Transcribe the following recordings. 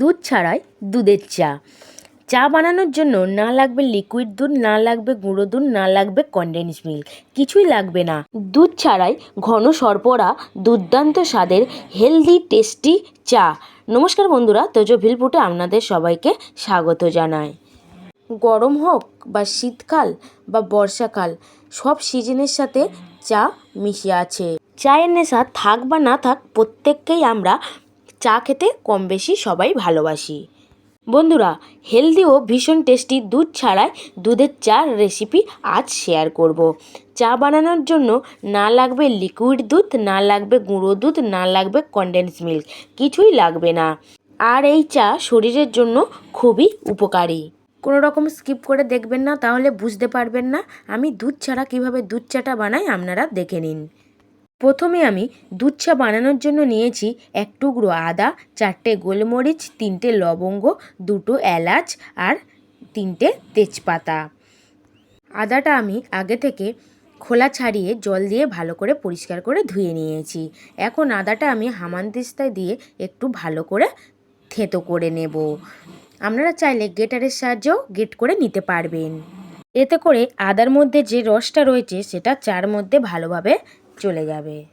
দুধ ছাড়াই দুধের চা। চা বানানোর জন্য না লাগবে লিকুইড দুধ, না লাগবে গুঁড়ো দুধ, না লাগবে কনডেন্স মিল্ক কিছুই লাগবে না। দুধ ছাড়াই ঘন সরপরা দুর্দান্ত স্বাদের হেলদি টেস্টি চা। নমস্কার বন্ধুরা, তোজো ভিলপুটে আপনাদের সবাইকে স্বাগত জানাই। গরম হোক বা শীতকাল বা বর্ষাকাল, সব সিজনের সাথে চা মিশে আছে। চায়ের নেশা থাক বা না থাক, প্রত্যেককেই আমরা চা খেতে কম বেশি সবাই ভালোবাসি। বন্ধুরা হেলদি ও ভীষণ টেস্টি দুধ ছাড়াই দুধের চা রেসিপি আজ শেয়ার করব। চা বানানোর জন্য না লাগবে লিকুইড দুধ, না লাগবে গুঁড়ো দুধ, না লাগবে কনডেন্স মিল্ক কিছুই লাগবে না। আর এই চা শরীরের জন্য খুবই উপকারী। কোনো রকম স্কিপ করে দেখবেন না, তাহলে বুঝতে পারবেন না। আমি দুধ ছাড়া কীভাবে দুধ চাটা বানাই, আপনারা দেখে নিন। প্রথমে আমি দুধ চা বানানোর জন্য নিয়েছি এক টুকরো আদা, চারটে গোলমরিচ, তিনটে লবঙ্গ, দুটো এলাচ আর তিনটে তেজপাতা। আদাটা আমি আগে থেকে খোলা ছাড়িয়ে জল দিয়ে ভালো করে পরিষ্কার করে ধুয়ে নিয়েছি। এখন আদাটা আমি হামান হামানদিস্তায় দিয়ে একটু ভালো করে থেতো করে নেব। আপনারা চাইলে গেটারের সাহায্যেও গেট করে নিতে পারবেন। এতে করে আদার মধ্যে যে রসটা রয়েছে সেটা চার মধ্যে ভালোভাবে চলে যাবে।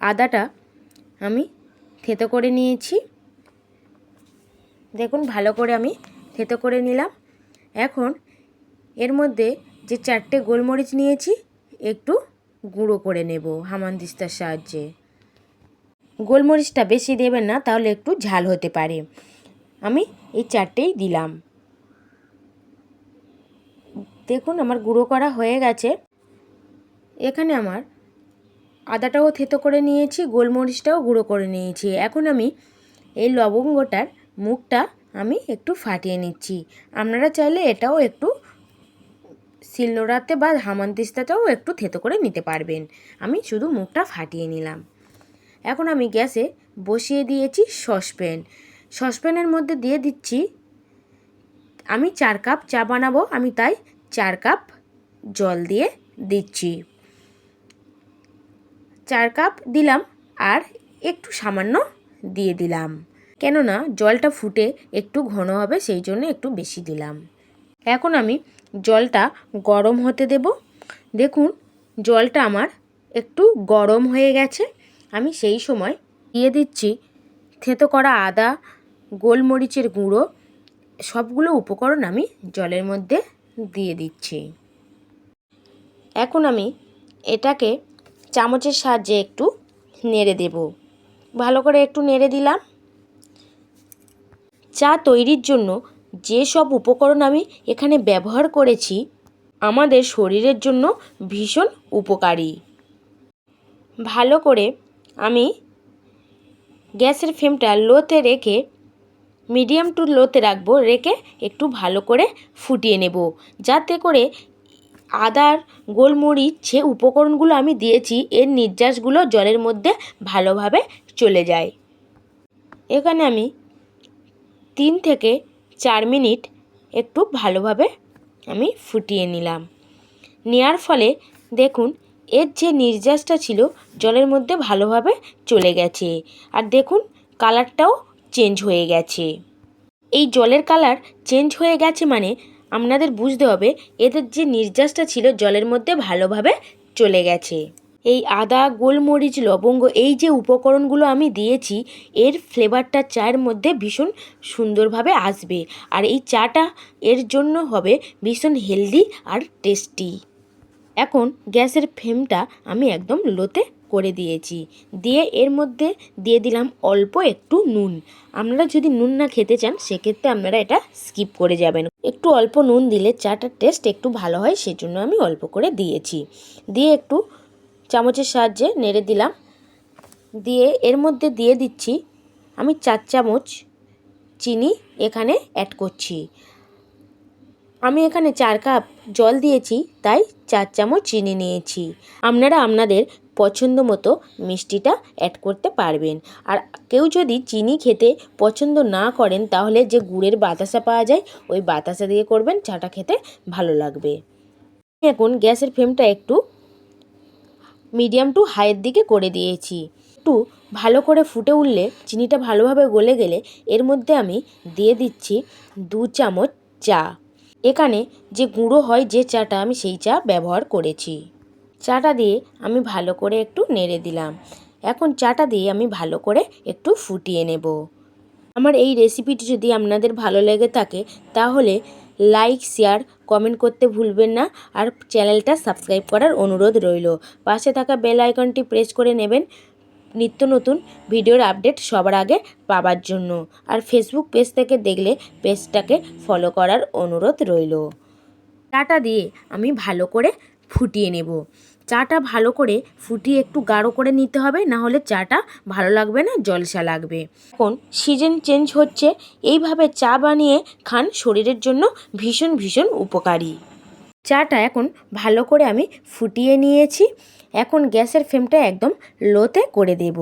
আদাটা আমি থেতো করে নিয়েছি। দেখুন, ভালো করে আমি থেতো করে নিলাম। এখন এর মধ্যে যে চারটে গোলমরিচ নিয়েছি, একটু গুঁড়ো করে নেব হামানদিস্তার সাহায্যে। গোলমরিচটা বেশি দেবেন না, তাহলে একটু ঝাল হতে পারে। আমি এই চারটেই দিলাম। দেখুন, আমার গুঁড়ো করা হয়ে গেছে। এখানে আমার আদাটাও থেতো করে নিয়েছি, গোলমরিচটাও গুঁড়ো করে নিয়েছি। এখন আমি এই লবঙ্গটার মুখটা আমি একটু ফাটিয়ে নিচ্ছি। আপনারা চাইলে এটাও একটু শিলনোড়াতে বা হামানদিস্তাটাও একটু থেতো করে নিতে পারবেন। আমি শুধু মুখটা ফাটিয়ে নিলাম। এখন আমি গ্যাসে বসিয়ে দিয়েছি সসপ্যান। সসপ্যানের মধ্যে দিয়ে দিচ্ছি, আমি চার কাপ চা বানাবো, আমি তাই চার কাপ জল দিয়ে দিচ্ছি। চার কাপ দিলাম আর একটু সামান্য দিয়ে দিলাম। কেননা জলটা ফুটে একটু ঘন হবে, সেই জন্য একটু বেশি দিলাম। এখন আমি জলটা গরম হতে দেব। দেখুন, জলটা আমার একটু গরম হয়ে গেছে। আমি সেই সময় দিয়ে দিচ্ছি থেতো করা আদা, গোলমরিচের গুঁড়ো, সবগুলো উপকরণ আমি জলের মধ্যে দিয়ে দিচ্ছি। এখন আমি এটাকে চামচের সাহায্যে একটু নেড়ে দেব। ভালো করে একটু নেড়ে দিলাম। চা তৈরির জন্য যে সব উপকরণ আমি এখানে ব্যবহার করেছি, আমাদের শরীরের জন্য ভীষণ উপকারী। ভালো করে আমি গ্যাসের ফ্লেমটা লোতে রেখে, মিডিয়াম টু লোতে রাখব, রেখে একটু ভালো করে ফুটিয়ে নেব। যাতে করে আদার, গোলমরিচ যে উপকরণগুলো আমি দিয়েছি, এর নির্যাসগুলো জলের মধ্যে ভালোভাবে চলে যায়। এখানে আমি তিন থেকে চার মিনিট একটু ভালোভাবে আমি ফুটিয়ে নিলাম। নেওয়ার ফলে দেখুন, এর যে নির্যাসটা ছিল জলের মধ্যে ভালোভাবে চলে গেছে। আর দেখুন, কালারটাও চেঞ্জ হয়ে গেছে। এই জলের কালার চেঞ্জ হয়ে গেছে মানে আপনাদের বুঝতে হবে, এদের যে নির্যাসটা ছিল জলের মধ্যে ভালোভাবে চলে গেছে। এই আদা, গোলমরিচ, লবঙ্গ, এই যে উপকরণগুলো আমি দিয়েছি, এর ফ্লেভারটা চায়ের মধ্যে ভীষণ সুন্দরভাবে আসবে। আর এই চাটা এর জন্য হবে ভীষণ হেলদি আর টেস্টি। এখন গ্যাসের ফ্লেমটা আমি একদম লোতে করে দিয়েছি। দিয়ে এর মধ্যে দিয়ে দিলাম অল্প একটু নুন। আপনারা যদি নুন না খেতে চান, সেক্ষেত্রে আপনারা এটা স্কিপ করে যাবেন। একটু অল্প নুন দিলে চাটার টেস্ট একটু ভালো হয়, সেজন্য আমি অল্প করে দিয়েছি। দিয়ে একটু চামচের সাহায্যে নেড়ে দিলাম। দিয়ে এর মধ্যে দিয়ে দিচ্ছি আমি চার চামচ চিনি এখানে অ্যাড করছি। আমি এখানে চার কাপ জল দিয়েছি, তাই চার চামচ চিনি নিয়েছি। আপনারা আপনাদের পছন্দ মতো মিষ্টিটা অ্যাড করতে পারবেন। আর কেউ যদি চিনি খেতে পছন্দ না করেন, তাহলে যে গুড়ের বাতাসা পাওয়া যায়, ওই বাতাসা দিয়ে করবেন, চাটা খেতে ভালো লাগবে। এখন গ্যাসের ফ্লেমটা একটু মিডিয়াম টু হাইয়ের দিকে করে দিয়েছি। একটু ভালো করে ফুটে উঠলে, চিনিটা ভালোভাবে গলে গেলে, এর মধ্যে আমি দিয়ে দিচ্ছি দু চামচ চা। এখানে যে গুঁড়ো হয় যে চাটা, আমি সেই চা ব্যবহার করেছি। চাটা দিয়ে আমি ভালো করে একটু নেড়ে দিলাম। এখন চাটা দিয়ে আমি ভালো করে একটু ফুটিয়ে নেব। আমার এই রেসিপিটি যদি আপনাদের ভালো লেগে থাকে, তাহলে লাইক, শেয়ার, কমেন্ট করতে ভুলবেন না আর চ্যানেলটা সাবস্ক্রাইব করার অনুরোধ রইল। পাশে থাকা বেল আইকনটি প্রেস করে নেবেন নিত্য নতুন ভিডিওর আপডেট সবার আগে পাবার জন্য। আর ফেসবুক পেজ থেকে দেখলে পেজটাকে ফলো করার অনুরোধ রইল। চাটা দিয়ে আমি ভালো করে ফুটিয়ে নেব। চাটা ভালো করে ফুটিয়ে একটু গাঢ় করে নিতে হবে না হলে চাটা ভালো লাগবে না, জলসা লাগবে। এখন সিজন চেঞ্জ হচ্ছে, এইভাবে চা বানিয়ে খান শরীরের জন্য ভীষণ ভীষণ উপকারী। চাটা এখন ভালো করে আমি ফুটিয়ে নিয়েছি, এখন গ্যাসের ফ্লেমটা একদম লোতে করে দেব।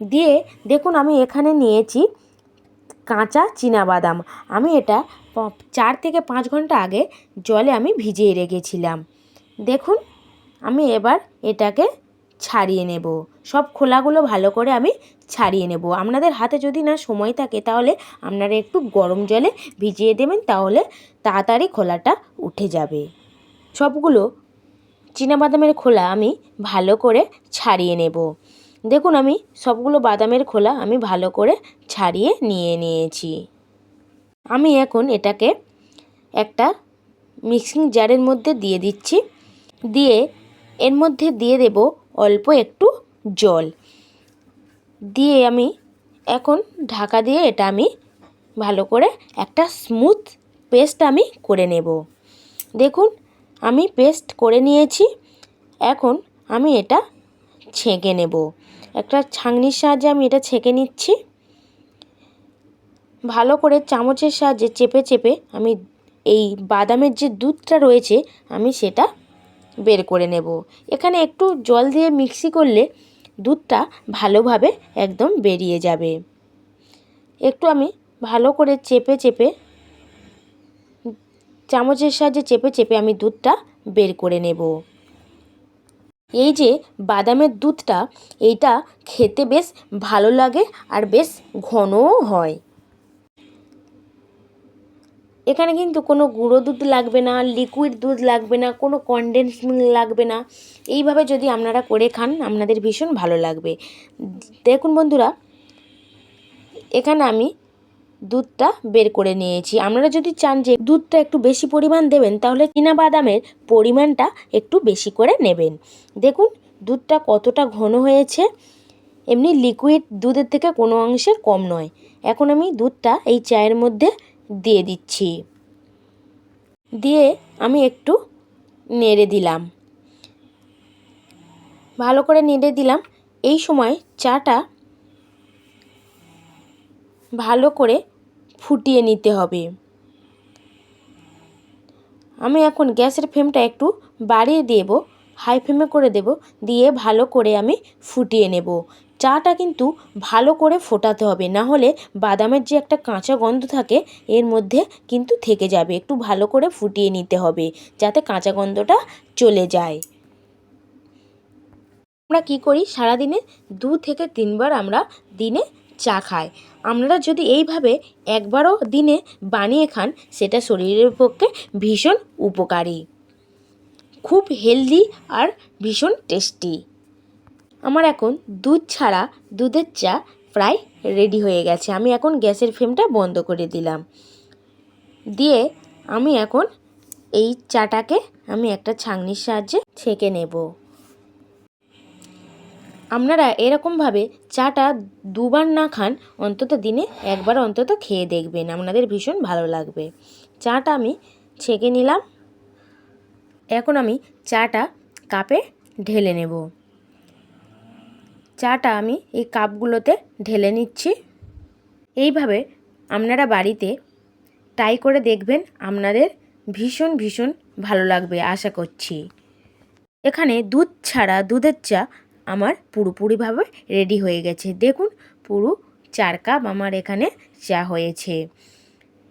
দিয়ে দেখুন আমি এখানে নিয়েছি কাঁচা বাদাম আমি এটা চার থেকে পাঁচ ঘণ্টা আগে জলে আমি ভিজিয়ে রেখেছিলাম। দেখুন, আমি এবার এটাকে ছাড়িয়ে নেব। সব খোলাগুলো ভালো করে আমি ছাড়িয়ে নেব। আপনাদের হাতে যদি না সময় থাকে, তাহলে আপনারা একটু গরম জলে ভিজিয়ে দেবেন, তাহলে তাড়াতাড়ি খোলাটা উঠে যাবে। সবগুলো বাদামের খোলা আমি ভালো করে ছাড়িয়ে নেব। দেখুন, আমি সবগুলো বাদামের খোলা আমি ভালো করে ছাড়িয়ে নিয়ে নিয়েছি। আমি এখন এটাকে একটা মিক্সিং জারের মধ্যে দিয়ে দিচ্ছি। দিয়ে এর মধ্যে দিয়ে দেব অল্প একটু জল। দিয়ে আমি এখন ঢাকা দিয়ে এটা আমি ভালো করে একটা স্মুথ পেস্ট আমি করে নেব। দেখুন, আমি পেস্ট করে নিয়েছি। এখন আমি এটা ছেঁকে নেব। একটা ছাঁকনির সাহায্যে আমি এটা ছেঁকে নিচ্ছি। ভালো করে চামচের সাহায্যে চেপে চেপে আমি এই বাদামের যে দুধটা রয়েছে, আমি সেটা বের করে নেব। এখানে একটু জল দিয়ে মিক্সি করলে দুধটা ভালোভাবে একদম বেরিয়ে যাবে। একটু আমি ভালো করে চেপে চেপে, চামচের সাহায্যে চেপে চেপে আমি দুধটা বের করে নেব। এই যে বাদামের দুধটা, এইটা খেতে বেশ ভালো লাগে আর বেশ ঘনও হয়। এখানে কিন্তু কোনো গুঁড়ো দুধ লাগবে না লিকুইড দুধ লাগবে না, কোনো কনডেন্স মিল্ক লাগবে না। এইভাবে যদি আপনারা করে খান, আপনাদের ভীষণ ভালো লাগবে। দেখুন বন্ধুরা, এখানে আমি দুধটা বের করে নিয়েছি। আপনারা যদি চান যে দুধটা একটু বেশি পরিমাণ দেবেন, তাহলে বাদামের পরিমাণটা একটু বেশি করে নেবেন। দেখুন, দুধটা কতটা ঘন হয়েছে। এমনি লিকুইড দুধের থেকে কোনো অংশে কম নয়। এখন আমি দুধটা এই চায়ের মধ্যে দিয়ে দিচ্ছি। দিয়ে আমি একটু নেড়ে দিলাম। ভালো করে নেড়ে দিলাম। এই সময় চাটা ভালো করে ফুটিয়ে নিতে হবে। আমি এখন গ্যাসের ফ্লেমটা একটু বাড়িয়ে দেব। হাই ফ্লেমে করে দেব, দিয়ে ভালো করে আমি ফুটিয়ে নেব। চাটা কিন্তু ভালো করে ফোটাতে হবে, না হলে বাদামের যে একটা কাঁচা গন্ধ থাকে, এর মধ্যে কিন্তু থেকে যাবে। একটু ভালো করে ফুটিয়ে নিতে হবে, যাতে কাঁচা গন্ধটা চলে যায়। আমরা কী করি? সারাদিনে দু থেকে তিনবার আমরা দিনে চা খাই। আপনারা যদি এইভাবে একবারও দিনে বানিয়ে খান, সেটা শরীরের পক্ষে ভীষণ উপকারী। খুব হেলদি আর ভীষণ টেস্টি। আমার এখন দুধ ছাড়া দুধের চা প্রায় রেডি হয়ে গেছে। আমি এখন গ্যাসের ফ্লেমটা বন্ধ করে দিলাম। দিয়ে আমি এখন এই চাটাকে আমি একটা ছাঁকনির সাহায্যে ছেঁকে নেব। আপনারা এরকমভাবে চাটা দুবার না খান, অন্তত দিনে একবার অন্তত খেয়ে দেখবেন। আপনাদের ভীষণ ভালো লাগবে। চাটা আমি ছেঁকে নিলাম। এখন আমি চাটা কাপে ঢেলে নেব। চাটা আমি এই কাপগুলোতে ঢেলে নিচ্ছি। এইভাবে আপনারা বাড়িতে ট্রাই করে দেখবেন, আপনাদের ভীষণ ভীষণ ভালো লাগবে আশা করছি। এখানে দুধ ছাড়া দুধের চা আমার পুরোপুরিভাবে রেডি হয়ে গেছে। দেখুন, পুরো চার কাপ আমার এখানে চা হয়েছে।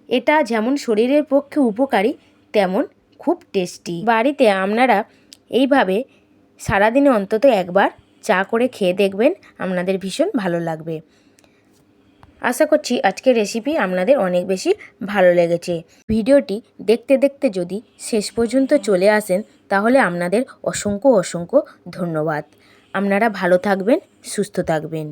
এটা যেমন শরীরের পক্ষে উপকারী, তেমন খুব টেস্টি। বাড়িতে আপনারা এইভাবে সারাদিনে অন্তত একবার চা করে খেয়ে দেখবেন, আপনাদের ভীষণ ভালো লাগবে। আশা করছি আজকের রেসিপি আপনাদের অনেক বেশি ভালো লেগেছে। ভিডিওটি দেখতে দেখতে যদি শেষ পর্যন্ত চলে আসেন, তাহলে আপনাদের অসংখ্য অসংখ্য ধন্যবাদ। আপনারা ভালো থাকবেন, সুস্থ থাকবেন।